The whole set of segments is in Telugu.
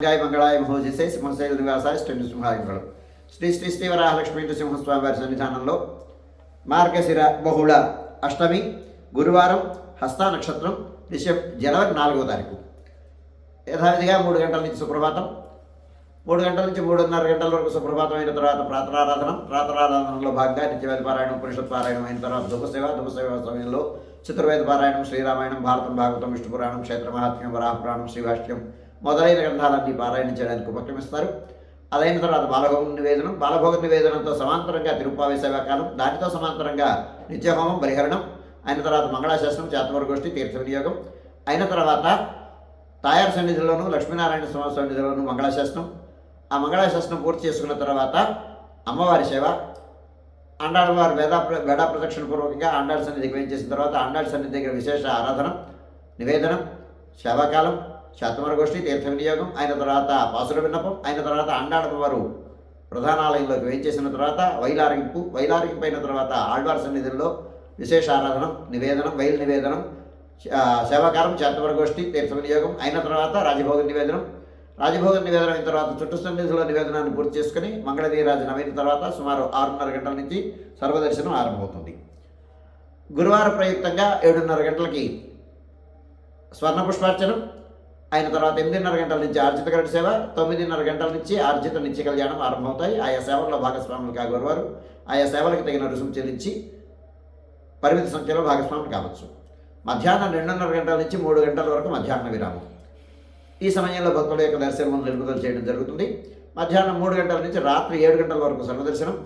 గాయ మంగళాయ మహోజసే సింహశైల నివాసాయ శ్రీ నృసింహాయుడు శ్రీ శ్రీ శ్రీ వరాహలక్ష్మీ నృసింహస్వామి వారి సన్నిధానంలో మార్గశిర బహుళ అష్టమి గురువారం హస్త నక్షత్రం డిసెంబర్ జనవరి నాలుగో తారీఖు యథావిధిగా మూడు గంటల నుంచి సుప్రభాతం మూడు గంటల నుంచి మూడున్నర గంటల వరకు సుప్రభాతం అయిన తర్వాత ప్రాతరారాధన ప్రాతరారాధనలో భాగంగా నిత్యవేద పారాయణం పురుషత్ పారాయణం అయిన తర్వాత దుఃఖసేవ దుఃఖసేవ సమయంలో చతుర్వేద పారాయణం శ్రీరామాయణం భారతం భాగవతం విష్ణు పురాణం క్షేత్ర మహాత్మ్యం వరాహ పురాణం శ్రీభాష్యం మొదలైన గ్రంథాలన్నీ పారాయణ చేయడానికి ఉపక్రమిస్తారు. అదైన తర్వాత బాలభోగ నివేదనం బాలభోగ నివేదనంతో సమాంతరంగా తిరుపావి సేవాకాలం దానితో సమాంతరంగా నిత్యహోమం బలిహరణం అయిన తర్వాత మంగళాశాస్త్రం చాతవరగోష్ఠి తీర్థ వినియోగం అయిన తర్వాత తాయారు సన్నిధిలోను లక్ష్మీనారాయణ స్వామి సన్నిధిలోను మంగళాశాస్త్రం ఆ మంగళాశాస్త్రం పూర్తి చేసుకున్న తర్వాత అమ్మవారి సేవ అండాడు వారు వేదా వేడా ప్రదక్షిణ పూర్వకంగా అండాళ్ళ సన్నిధికి వేయించేసిన తర్వాత అండాళ్ళ సన్నిధి దగ్గర విశేష ఆరాధన నివేదనం సేవాకాలం శాతమర గోష్ఠి తీర్థ వినియోగం. అయిన తర్వాత పాసుల విన్నపం. అయిన తర్వాత అండాడప వారు ప్రధానాలయంలోకి వేయించేసిన తర్వాత వైలారింపు. వైలారింపు అయిన తర్వాత ఆళ్వార్ సన్నిధుల్లో విశేష ఆరాధనం నివేదనం వైల్ నివేదనం సేవాకారం సేవాకాలం శాతమర గోష్ఠి తీర్థ వినియోగం. అయిన తర్వాత రాజభోగ నివేదనం. రాజభోగ నివేదన అయిన తర్వాత చుట్టు సన్నిధిలో నివేదనాన్ని పూర్తి చేసుకుని మంగళదీరాజనం అయిన తర్వాత సుమారు ఆరున్నర గంటల నుంచి సర్వదర్శనం ఆరంభమవుతుంది. గురువారం ప్రయుక్తంగా ఏడున్నర గంటలకి స్వర్ణ పుష్పార్చనం అయిన తర్వాత ఎనిమిదిన్నర గంటల నుంచి ఆర్జిత గరుడ సేవ తొమ్మిదిన్నర గంటల నుంచి ఆర్జిత నిత్య కళ్యాణం ఆరంభమవుతాయి. ఆయా సేవల్లో భాగస్వాములు కాగోరువారు ఆయా సేవలకు తగిన రుసుము చెల్లించి పరిమిత సంఖ్యలో భాగస్వాములు కావచ్చు. మధ్యాహ్నం రెండున్నర గంటల నుంచి మూడు గంటల వరకు మధ్యాహ్న విరామం. ఈ సమయంలో భక్తుల యొక్క దర్శనం నిలుపుదల చేయడం జరుగుతుంది. మధ్యాహ్నం మూడు గంటల నుంచి రాత్రి ఏడు గంటల వరకు సర్వదర్శనం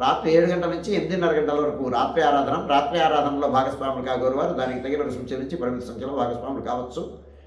రాత్రి ఏడు గంటల నుంచి ఎనిమిదిన్నర గంటల వరకు రాత్రి ఆరాధన. రాత్రి ఆరాధనలో భాగస్వాములు కాగోరువారు దానికి తగిన రుసుము చెల్లించి పరిమిత సంఖ్యలో భాగస్వాములు కావచ్చు.